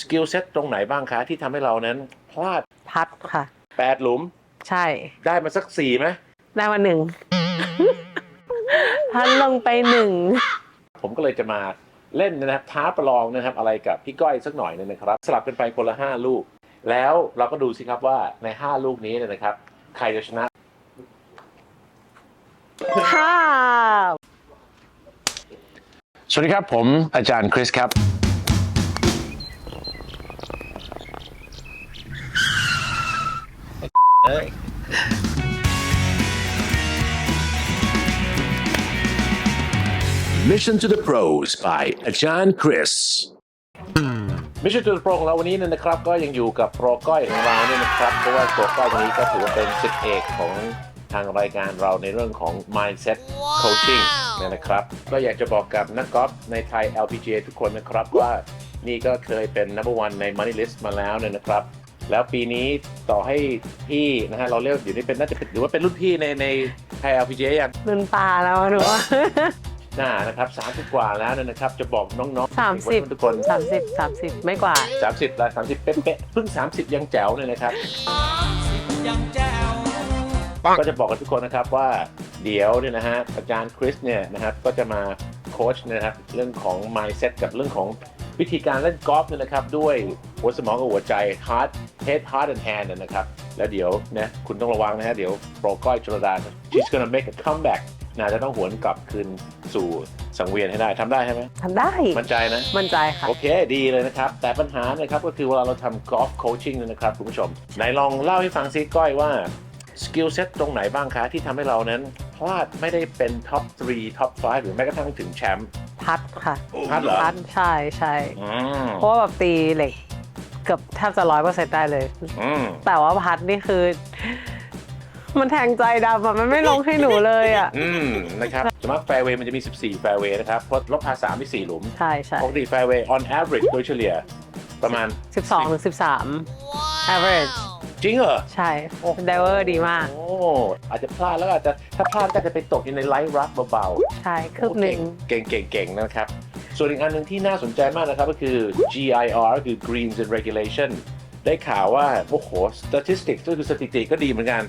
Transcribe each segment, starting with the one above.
สกิลเซ็ตตรงไหนบ้างคะที่ทำให้เรานั้นพลาดพัดค่ะ8หลุมใช่ ได้มาสักสี่ไหมได้มาหนึ่ง พัดลงไปหนึ่ง ผมก็เลยจะมาเล่นนะครับท้าประลองนะครับอะไรกับพี่ก้อยสักหน่อยหนึงนะครับ สลับกันไปคนละ5ลูก แล้วเราก็ดูสิครับว่าใน5ลูกนี้เนี่ยนะครับ ใครจะชนะ ค่ะ สวัสดีครับผมอาจารย์คริสครับ Mission to the Pros by อาจารย์คริส Mission to the Pro ของเราวันนี้เนี่ยนะครับ ก็ยังอยู่กับโปรก้อยของเราเนี่ยนะครับ เพราะว่าตัวก้อยวันนี้ก็ถือว่าเป็นสิทธิเอกของทางรายการเราในเรื่องของ mindset coaching เนี่ยนะครับ ก็อยากจะบอกกับนักกอล์ฟในไทย LPGA ทุกคนนะครับว่านี่ก็เคยเป็น number one ใน money list มาแล้วเนี่ยนะครับ แล้วปีนี้ต่อให้พี่นะฮะเราเรียกอยู่นี่เป็นน่าจะเป็นหรือว่าเป็นรุ่นพี่ในในไทย LPGA ยังลืนตาแล้วหนูว่าหน้านะครับสามสิบกว่าแล้วเนี่ยนะครับ จะบอกน้องๆสามสิบทุกคน สามสิบสามสิบไม่กว่าสามสิบละสามสิบเป๊ะๆเพิ่งสามสิบยังแจ๋วเลยนะครับ ก็จะบอกกับทุกคนนะครับว่าเดี๋ยวเนี่ยนะฮะอาจารย์คริสเนี่ยนะครับก็จะมาโค้ชนะครับเรื่องของ mindset กับเรื่องของ วิธีการเล่นกอล์ฟเนี่ยนะครับด้วยหัวสมองกับหัวใจ heart head heart and hand นะครับแล้วเดี๋ยวนะคุณต้องระวังนะฮะเดี๋ยวโปรก้อยชลดา she's gonna make a comeback น่าจะต้องหวนกลับคืนสู่สังเวียนให้ได้ทำได้ใช่ไหมทำได้ มั่นใจนะ มั่นใจค่ะ โอเคดีเลยนะครับ แต่ปัญหานะครับก็คือเวลาเราทำกอล์ฟโคชชิ่งเนี่ยนะครับคุณผู้ชมไหนลองเล่าให้ฟังซิก้อยว่าสกิลเซ็ตตรงไหนบ้างคะที่ทำให้เรานั้น พลาดไม่ได้เป็นท็อป3ท็อป5หรือแม้กระทั่งถึงแชมป์พัดค่ะพัดเหรอพัดใช่ใช่อืมเพราะว่าแบบตีเหล็กเกือบแทบจะร้อยเปอร์เซ็นต์ได้เลย อืมแต่ว่าพัดนี่คือ มันแทงใจดำอะมันไม่ลงให้หนูเลยอะอืมนะครับสมมติแฟร์เวย์มันจะมี 14 แฟร์เวย์นะครับเพราะลบพาสามมี4หลุมใช่ใช่ปกติแฟร์เวย์ on average โดยเฉลี่ยประมาณ สิบสองถึงสิบสาม average จริงเหรอ ใช่ไดเวอร์ดีมาก โอ้อาจจะพลาดแล้วอาจจะถ้าพลาดก็จะไปตกอยู่ในไลท์รักเบาๆใช่คืบหนึ่ง เก่งเก่งเก่งนะครับ ส่วนอีกอันหนึ่งที่น่าสนใจมากนะครับก็คือ GIR ก็คือ Greens and Regulation ได้ข่าวว่า โอ้โห statistics ก็คือสถิติก็ดีเหมือนกัน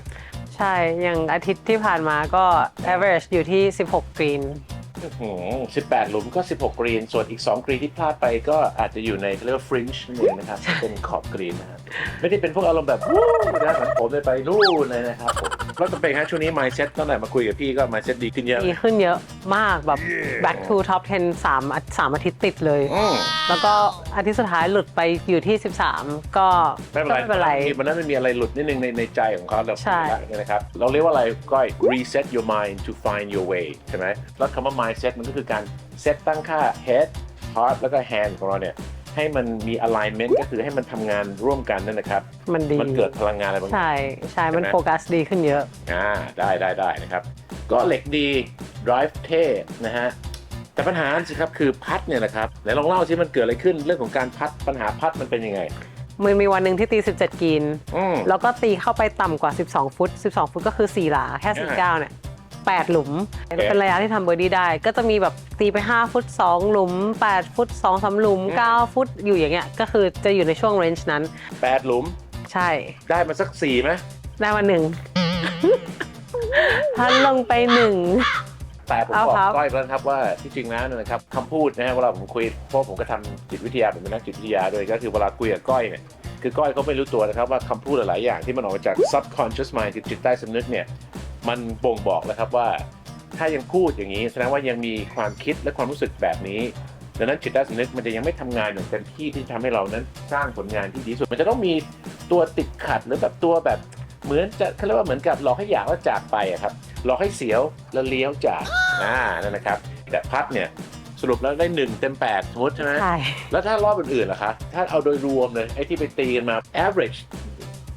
ใช่ อย่างอาทิตย์ที่ผ่านมาก็ average อยู่ที่ 16ก สิบแปดหลุมก็ 16 กรีน ส่วนอีก 2 กรีนที่พลาดไปก็อาจจะอยู่ในเรียกว่าฟรินช์นั่นเองนะครับ เป็นขอบกรีนนะครับ ไม่ได้เป็นพวกอารมณ์แบบ วู้นะเหมือนผมเลยไปนู่นเลยนะครับผม แล้วก็เป็นฮะช่วงนี้ mindset ตั้งแต่มาคุยกับพี่ก็ mindset ดีขึ้นเยอะ ดีขึ้นเยอะมากแบบ back to top 10 3อาสามอาทิตย์ติดเลย อืมแล้วก็อาทิตย์สุดท้ายหลุดไปอยู่ที่ 13 ก็ไม่เป็นไรก็ไม่เป็นไร มันนั้นมันมีอะไรหลุดนิดนึงในในใจของเขาเราใช่ คุยแล้วเนี่ยนะครับ เราเรียกว่าอะไรก้อย reset your mind to find your way ใช่ไหมแล้วคำว่า mindset มันก็คือการเซตตั้งค่า head heart แล้วก็ hand ของเราเนี่ย ให้มันมี alignment ก็คือให้มันทำงานร่วมกันนั่นนะครับ มันดีมันเกิดพลังงานอะไรบางอย่าง ใช่ใช่มันใช่ไหม โฟกัสดีขึ้นเยอะ อ่าได้ได้ได้นะครับ ก็เหล็กดี drive เท่นะฮะ แต่ปัญหาสิครับคือพัดเนี่ยนะครับไหนลองเล่าสิมันเกิดอะไรขึ้นเรื่องของการพัดปัญหาพัดมันเป็นยังไง มันมีวันหนึ่งที่ตี 17กรีนอืม แล้วก็ตีเข้าไปต่ำกว่า 12 ฟุต 12 ฟุตก็คือ 4 หลา แค่49เนี่ย 8 หลุม เป็นระยะที่ทำเบอร์ดี้ได้ ก็จะมีแบบตีไป 5 ฟุต 2 หลุม 8 ฟุต2 3หลุม 9 ฟุตอยู่อย่างเงี้ยก็คือจะอยู่ในช่วงเรนจ์นั้น แปดหลุมใช่ ได้มาสักสี่ไหมได้มาหนึ่ง พันลงไปหนึ่ง แต่ผมเอาบอกครับ ก้อยแล้วนะครับว่าที่จริงแล้วเนี่ยนะครับคำพูดนะฮะเวลาผมคุยเพราะผมก็ทำจิตวิทยาผมเป็นนักจิตวิทยาด้วยก็คือเวลาคุยกับก้อยเนี่ยคือก้อยเขาไม่รู้ตัวนะครับว่าคำพูดหลายๆอย่างที่มันออกมาจาก subconscious mind คือจิตใต้สำนึกเนี่ย มันบ่งบอกแล้วครับว่า ถ้ายังพูดอย่างนี้แสดงว่ายังมีความคิดและความรู้สึกแบบนี้ดังนั้นจิตใต้สำนึกมันจะยังไม่ทำงานอย่างเต็มที่ที่จะทำให้เรานั้นสร้างผลงานที่ดีที่สุด มันจะต้องมีตัวติดขัดหรือแบบตัวแบบเหมือนจะเขาเรียกว่าเหมือนกับหลอกให้อยากแล้วจากไปอะครับหลอกให้เสียวแล้วเลี้ยวจากอ่านั่นนะครับ แต่พัดเนี่ยสรุปแล้วได้หนึ่งเต็มแปดสมมติใช่ไหมใช่แล้วถ้ารอบอื่นๆล่ะคะถ้าเอาโดยรวมเลยไอ้ที่ไปตีกันมา average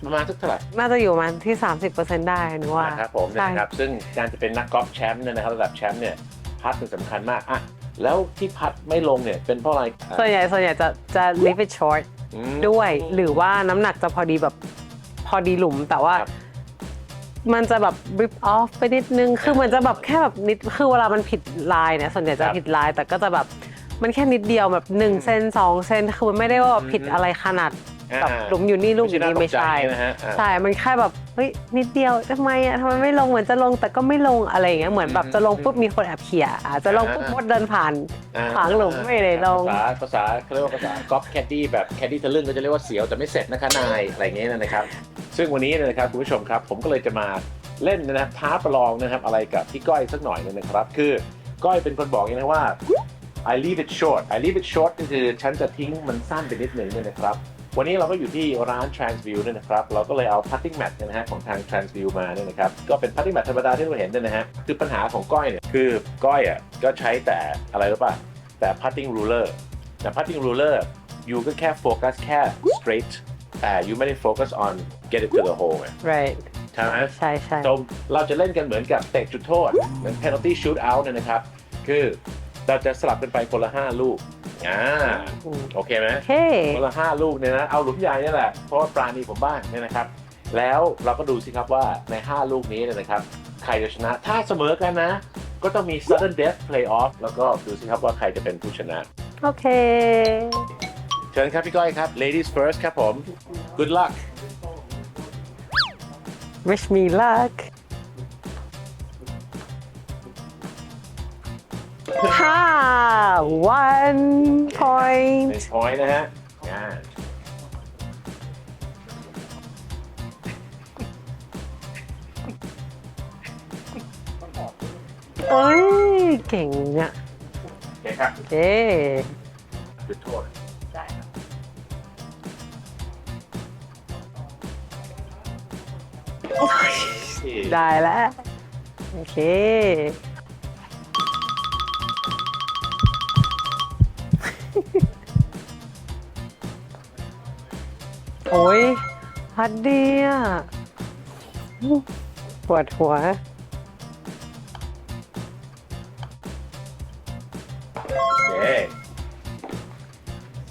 ประมาณสักเท่าไหร่ น่าจะอยู่ประมาณที่ 30%ได้หนูว่านะครับผมใช่ นะครับซึ่งการจะเป็นนักกอล์ฟแชมป์เนี่ยนะครับระดับแชมป์เนี่ยพัดเป็นสำคัญมากอะแล้วที่พัดไม่ลงเนี่ยเป็นเพราะอะไรส่วนใหญ่ส่วนใหญ่จะจะ leave it short อืม ด้วย หรือว่าน้ำหนักจะพอดีแบบพอดีหลุมแต่ว่า ครับมันจะแบบ rip off ไปนิดนึง คือมันจะแบบแค่แบบนิด คือเวลามันผิดลายเนี่ย ส่วนใหญ่จะครับผิดลาย แต่ก็จะแบบมันแค่นิดเดียวแบบ1เซน2เซนคือมันไม่ได้ว่าผิดอะไรขนาด แบบหลุมอยู่นี่ลูกอยู่นี่ไม่ใช่นะฮะอ่าใช่มันแค่แบบเฮ้ยนิดเดียวทำไมอะทำไมไม่ลงเหมือนจะลงแต่ก็ไม่ลงอะไรอย่างเงี้ยเหมือนแบบจะลงปุ๊บมีคนแอบเขี่ยอะจะลงปุ๊บมดเดินผ่านอ่าขวางหลุมไม่ได้ลงภาษาภาษาเขาเรียกว่าภาษากอล์ฟแคดดี้แบบแคดดี้ทะลึ่งก็จะเรียกว่าเสียวแต่ไม่เสร็จนะคะนายอะไรอย่างเงี้ยนะครับ ซึ่งวันนี้เนยนะครับคุณผู้ชมครับ ผมก็เลยจะมาเล่นนะครับท้าประลองนะครับอะไรกับพี่ก้อยสักหน่อยหนึงนะครับ คือก้อยเป็นคนบอกอย่างนี้นะว่า I leave it short I leave it short ก็คือฉันจะทิ้งมันสั้นไปนิดหนึ่งเนี่ยนะครับ วันนี้เราก็อยู่ที่ร้าน Transview เนี่ยนะครับ เราก็เลยเอา putting mat เนี่ยนะฮะของทาง Transview มาเนี่ยนะครับ ก็เป็น putting mat ธรรมดาที่เราเห็นเนี่ยนะฮะ คือปัญหาของก้อยเนี่ย คือก้อยอะก็ใช้แต่อะไรรู้ป่ะ แต่ putting ruler แต่ putting ruler อยู่ก็แค่โฟกัสแค่ straight แต่อยู่ไม่ได้โฟกัส on get it to the hole ไง right ใช่ไหมใช่ใช่โจมเราจะเล่นกันเหมือนกับเตะจุดโทษ เหมือน penalty shoot out เนี่ยนะครับ คือ เราจะสลับกันไปคนละ5ลูกอ่าอืมโอเคไหมโอเคคนละห้าลูกเนี่ยนะเอาหลุมใหญ่นี่แหละเพราะว่าปราณีผมบ้างเนี่ยนะครับ แล้วเราก็ดูสิครับว่าใน 5 ลูกนี้เนี่ยนะครับใครจะชนะ ถ้าเสมอกันนะ ก็ต้องมี sudden death playoff แล้วก็ดูสิครับว่าใครจะเป็นผู้ชนะ โอเค เชิญครับพี่ก้อยครับ ladies first ครับผม good luck wish me luck ห้า one ใน point point นะฮะอ่าโอ้ยเก่งอะโอเคครับเอ๊จุดโทษได้แล้ว โอเค โอ้ยพัดดีอะปวดหัว โอเค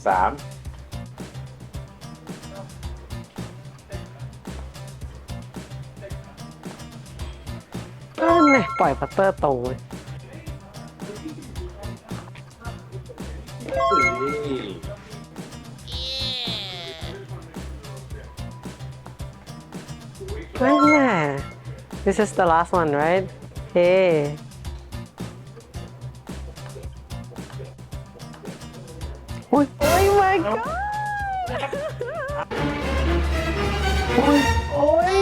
สามนั่นไงปล่อยพัตเตอร์ตรงเลย นั่นแหละ this is the last one right โอเคโอ้ยโอ้ย my god โอ้ยโอ้ย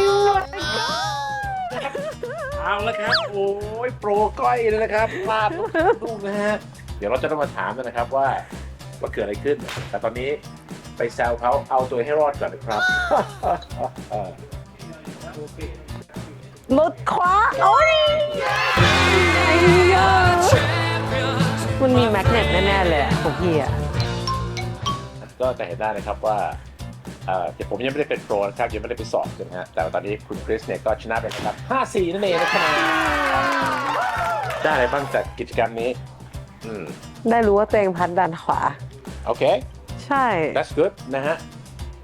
เอาละครับ โอ้ยโปรก้อยเลยนะครับพลาดลูกนะฮะ เดี๋ยวเราจะต้องมาถามกันนะครับว่าว่าเกิดอะไรขึ้น แต่ตอนนี้ไปแซวเขาเอาตัวให้รอดก่อนนะครับ รถขวาโอ้ยไอ้เหี้ยมันมีแมกเนตแน่ๆเลยอะของพี่อะก็จะเห็นได้นะครับว่าเอ่อเดี๋ยวผมยังไม่ได้เป็นโปรนะครับยังไม่ได้ไปสอบกันนะฮะแต่ว่าตอนนี้คุณคริสเนี่ยก็ชนะไปนะครับ5-4นั่นเองนะครับได้อะไรบ้างจากกิจกรรมนี้อืมได้รู้ว่าตัวเองพัดดันขวา โอเค ใช่ that's good นะฮะ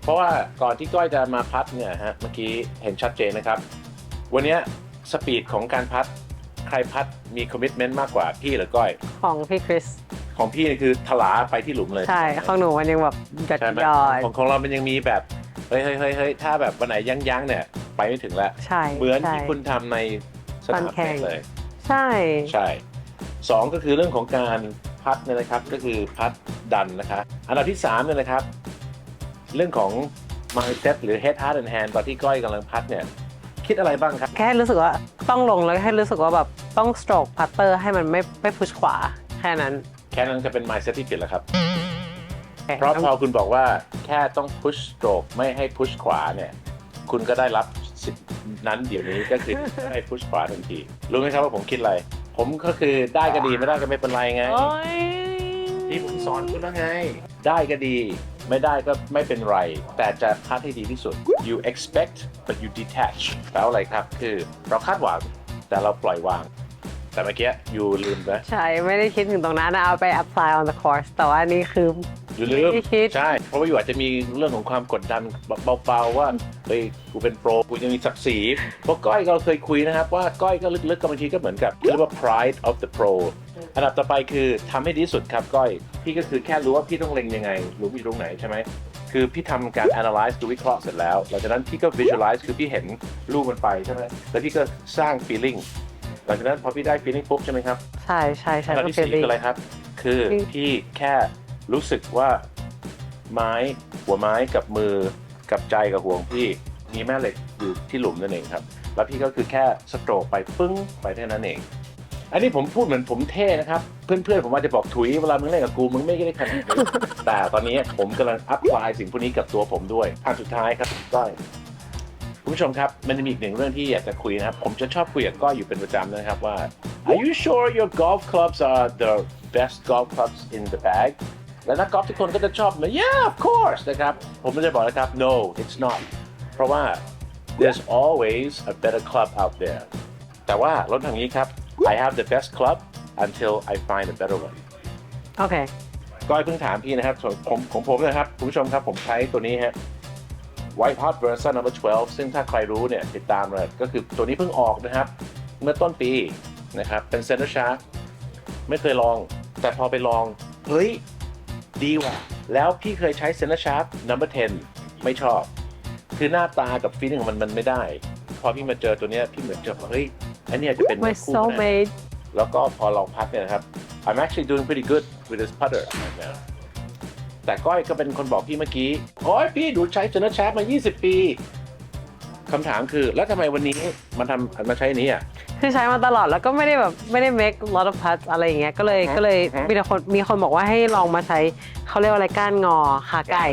เพราะว่าก่อนที่ก้อยจะมาพัดเนี่ยฮะเมื่อกี้เห็นชัดเจนนะครับ วันเนี้ยสปีดของการพัดใครพัดมีคอมมิชเมนต์มากกว่าพี่หรือก้อย ของพี่คริส ของพี่นี่คือถลาไปที่หลุมเลยใช่ของหนูมันยังแบบหยดใช่ไหมหยอด ของของเรามันยังมีแบบ เฮ้ยเฮ้ยเฮ้ยเฮ้ยถ้าแบบวันไหนยั้งยั้งๆเนี่ยไปไม่ถึงแล้ว ใช่เหมือนใช่ ที่คุณทำในสนามตอนแข่แข่งงเลย ใช่ ใช่สองก็คือเรื่องของการพัดเนี่ยนะครับก็คือพัดดันนะคะอันดับที่สามเนี่ยนะครับ เรื่องของ mindset หรือ head heart and hand ตอนที่ก้อยกำลังพัดเนี่ยคิดอะไรบ้างครับ แค่รู้สึกว่าต้องลงแล้วให้รู้สึกว่าแบบต้องสโตรกพัตเตอร์ให้มันไม่ไม่พุชขวาแค่นั้นแค่นั้นจะเป็น mindset ที่ผิดแล้วครับ เพราะพอคุณบอกว่าแค่ต้อง push stroke ไม่ให้ push ขวาเนี่ยคุณก็ได้รับสิทธิ์นั้นเดี๋ยวนี้ก็คือได้ push ขวาทันที รู้ไหมครับว่าผมคิดอะไร ผมก็คือได้ก็ดีไม่ได้ก็ไม่เป็นไรไงโอ้ยที่ผมสอนคุณแล้วไง ได้ก็ดี ไม่ได้ก็ไม่เป็นไร แต่จะคัดให้ดีที่สุด you expect but you detach แปลว่าอะไรครับคือเราคาดหวังแต่เราปล่อยวาง แต่เมื่อกี้ you ลืมไปใช่ ไม่ได้คิดถึงตรงนั้นนะเอาไป apply on the course แต่ว่านี่คือ อยู่ลืมไม่คิด ใช่ เพราะว่าอยู่อาจจะมีเรื่องของความกดดันเบาๆว่าเฮ้ยกูเป็นโปรกูยังมีศักดิ์ศรีเพราะก้อยเราเคยคุยนะครับ ว่าก้อยก็ลึกๆกับบางทีก็เหมือนกับเรียกว่า pride of the pro อันดับต่อไปคือทำให้ดีที่สุดครับก้อย พี่ก็คือแค่รู้ว่าพี่ต้องเล็งยังไงรู้อยู่ตรงไหนใช่ไหม คือพี่ทำการ analyze ดูวิเคราะห์เสร็จแล้ว หลังจากนั้นพี่ก็ visualize คือพี่เห็นรูปมันไปใช่ไหมแล้วพี่ก็สร้าง feeling หลังจากนั้นพอพี่ได้ feeling ปุ๊บใช่ไหมครับ ใช่ใช่ใช่อันต้อที่งเป็นสี่คืออะไรครับ คืออืมพี่แค่ รู้สึกว่าไม้หัวไม้กับมือกับใจกับห่วงพี่มีแม่เหล็กอยู่ที่หลุมนั่นเองครับ แล้วพี่ก็คือแค่สโตรกไปปึ้งไปแค่นั้นเอง อันนี้ผมพูดเหมือนผมเท่นะครับ เพื่อนๆผมอาจจะบอกถุยเวลามึงเล่นกับกูมึงไม่ได้ขนาดนี้แต่ตอนนี้ผมกำลังอัพพลายสิ่งพวกนี้กับตัวผมด้วยอันสุดท้ายครับก้อยคุณผู้ชมครับมันจะมีอีกหนึ่งเรื่องที่อยากจะคุยนะครับ ผมจะชอบคุยกับก้อยอยู่เป็นประจำนะครับว่า Are you sure your golf clubs are the best golf clubs in the bag และนักกอล์ฟทุกคนก็จะชอบมา Yeah of course นะครับ ผมก็จะบอกนะครับ No it's not เพราะว่า there's always a better club out there แต่ว่ารถทางนี้ครับ I have the best club until I find a better one โอเคก้อยเพิ่งถามพี่นะครับส่วนผมของผมนะครับคุณผู้ชมครับผมใช้ตัวนี้ฮะ White Hot Versa number 12 ซึ่งถ้าใครรู้เนี่ยติดตามเลยก็คือตัวนี้เพิ่งออกนะครับ เมื่อต้นปีนะครับ เป็น Center Shaft ไม่เคยลอง แต่พอไปลอง เฮ้ย ดีว่ะ แล้วพี่เคยใช้ Center Shaft number 10 ไม่ชอบ คือหน้าตากับฟีลลิ่งของมันมันไม่ได้ พอพี่มาเจอตัวเนี้ยพี่เหมือนจะเฮ้ยอันเนี้ยจะเป็น my คู่กันนะ soulmate แล้วก็พอเราพัดเนี่ยนะครับ I'm actually doing pretty good with this putter right now แต่ก้อยก็เป็นคนบอกพี่เมื่อกี้ โอ้ยพี่ดูใช้เจเนอร์แชมา 20 ปีคำถามคือแล้วทำไมวันนี้มันทำมาใช้อันนี้อะ คือใช้มาตลอดแล้วก็ไม่ได้แบบไม่ได้ make lot of putts อะไรอย่างเงี้ยก็เลยอือฮึก็เลยอือฮึมีแต่คนมีคนบอกว่าให้ลองมาใช้เขาเรียกว่าอะไรก้านงอขาไก่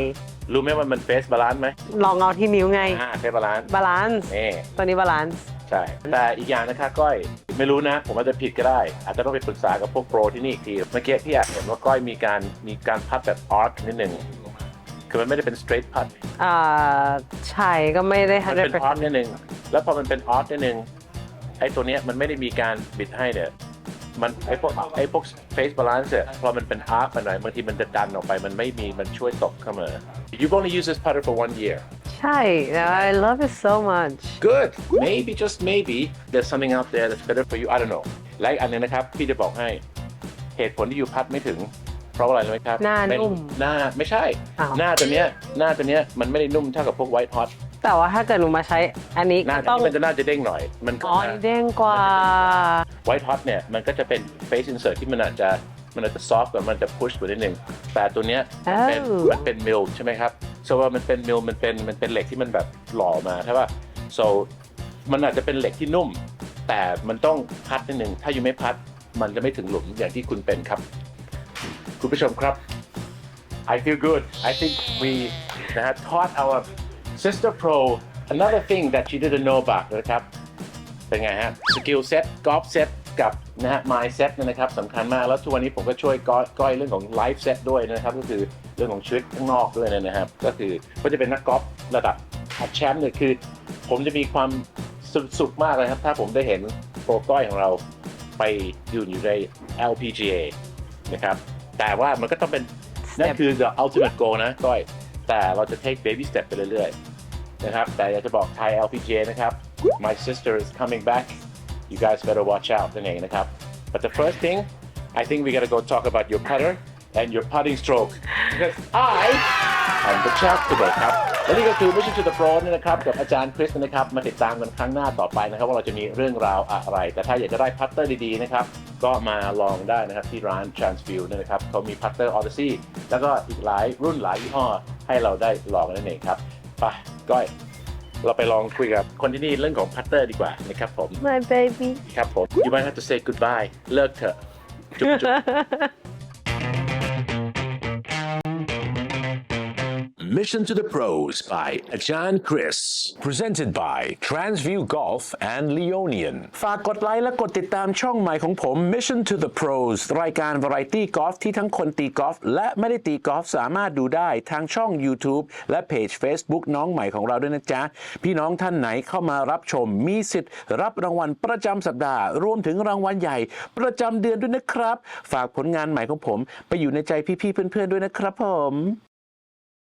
รู้ไหมว่ามันเฟสบาลานซ์ไหมลองเอาที่นิ้วไงอ่าเฟสบาลานซ์บาลานซ์นี่ตัวนี้บาลานซ์ใช่ แต่อีกอย่างนะคะก้อยไม่รู้นะ ผมอาจจะผิดก็ได้ อาจจะต้องไปปรึกษากับพวกโปรที่นี่อีกทีเมื่อกี้พี่อยากเห็นว่าก้อยมีการมีการพัดแบบอาร์คนิดหนึ่งคือมันไม่ได้เป็น straight putt อ่าใช่ก็ไม่ได้มันเป็นออฟนิดนึง แล้วพอมันเป็นออฟนิดนึง ไอ้ตัวเนี้ยมันไม่ได้มีการบิดให้เนี่ยมันไอ้พวกไอ้พวก face balance เนี่ยพอมันเป็นอาร์ฟมาหน่อยบางทีมันจะดันออกไปมันไม่มีมันช่วยตกเข้ามา You've only used this putter for one year ใช่ I love it so much Good maybe just maybe there's something out there that's better for you I don't know และอีกอันหนึงนะครับ พี่จะบอกให้ เหตุผลที่อยู่พัดไม่ถึง เพราะอะไรรู้ไหมครับหน้าเป็นุ่มหน้าไม่ใช่ อ้าว หน้าตัวเนี้ย หน้าตัวเนี้ยมันไม่ได้นุ่มเท่ากับพวก white hot แต่ว่าถ้าเกิดหนูมาใช้อันนี้หน้าก็ตัวต้องนี้มันจะน่าจะเด้งหน่อย มันก็อ๋ออันนี้เด้งกว่า White Hot เนี่ย มันก็จะเป็น face insert ที่มันอาจจะมันอาจจะ soft กว่ามันจะ push กว่านิดนึงแต่ตัวเนี้ยมันเป็นอ้าว มันเป็น mill ใช่ไหมครับ so ว่ามันเป็น mill มันเป็นมันเป็นเหล็กที่มันแบบหล่อมาใช่ป่ะ so มันอาจจะเป็นเหล็กที่นุ่ม แต่มันต้องพัดนิดนึงถ้าอยู่ไม่พัดมันจะไม่ถึงหลุมอย่างที่คุณเป็นครับ คุณผู้ชมครับ I feel good I think we นะฮะ taught our sister pro another thing that she didn't know about นะครับ เป็นไงฮะสกิลเซ็ตกอล์ฟเซ็ตกับนะฮะ mind set เนี่ยนะครับสำคัญมาก แล้วทุกวันนี้ผมก็ช่วยก้อยอยเรื่องของ life set ด้วยนะครับ ก็คือเรื่องของชีวิตข้างนอกด้วยนะครับ ก็คือก็จะเป็นนักกอล์ฟระดับแชมป์เนี่ยคือ ผมจะมีความสุสุขมากเลยครับ ถ้าผมได้เห็นโปรก้อยของเราไปอยู่อยู่ใน LPGA นะครับ แต่ว่ามันก็ต้องเป็นนั่นคือ the ultimate goal นะก้อย แต่เราจะ take baby step ไปเรื่อยๆ นะครับ แต่อยากจะบอกไทย LPGA นะครับ my sister is coming back you guys better watch out นั่นเองนะครับ but the first thing I think we gotta go talk about your putter and your putting stroke because I am the champ today ครับและนี่ก็คือ Mission to the Pro นี่นะครับ กับอาจารย์คริสนะครับ มาติดตามกันครั้งหน้าต่อไปนะครับ ว่าเราจะมีเรื่องราวอะไร แต่ถ้าอยากจะได้พัตเตอร์ดีๆนะครับก็มาลองได้นะครับที่ร้าน Transview เนี่ยนะครับเขามีพัตเตอร์ Odyssey แล้วก็อีกหลายรุ่นหลายยี่ห้อให้เราได้ลองนั่นเองครับไป ก้อย เราไปลองคุยกับคนที่นี่เรื่องของพัตเตอร์ดีกว่านะครับผม my baby ครับผม you might have to say goodbye เลิกเถอะจุ๊บจุ๊บ Mission to the Pros by Ajahn Chris. Presented by Transview Golf and Leonian. ฝากกดไลค์และกดติดตามช่องใหม่ของผม Mission to the Pros รายการ Variety Golf ที่ทั้งคนตีกอล์ฟและไม่ได้ตีกอล์ฟสามารถดูได้ทางช่อง YouTube และเพจ Facebook น้องใหม่ของเราด้วยนะจ๊ะ พี่น้องท่านไหนเข้ามารับชมมีสิทธิ์รับรางวัลประจำสัปดาห์ รวมถึงรางวัลใหญ่ ประจำเดือนด้วยนะครับ ฝากผลงานใหม่ของผม ไปอยู่ในใจพี่ๆเพื่อนๆด้วยนะครับผม